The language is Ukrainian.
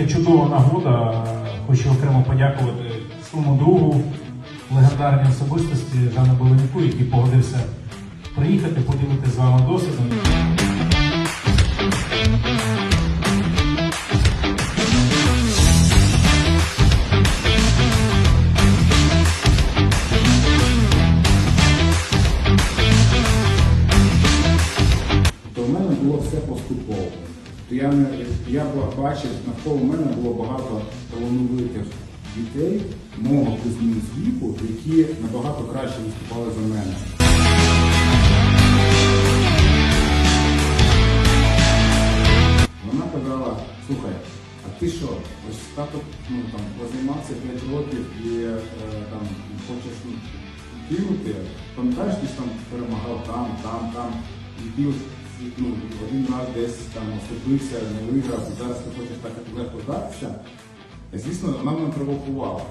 нагода. Хочу окремо подякувати своєму другу, легендарній особистості Жану Беленюку, який погодився приїхати, поділитися з вами досвідом. В мене було все поступово. То я, не, я бачив, навколо мене було багато талановитих дітей мого плюс-мінус віку, які набагато краще виступали за мене. Вона казала, слухай, а ти що, ось так ну, там, позаймався 5 років і е, там, хочеш ну, кинути, пам'ятаєш, ти ж там перемагав там, там, там, і ти ну, один раз десь там оступився, не виграв, зараз ти хочеш так от легко здатися. Звісно, вона мене провокувала.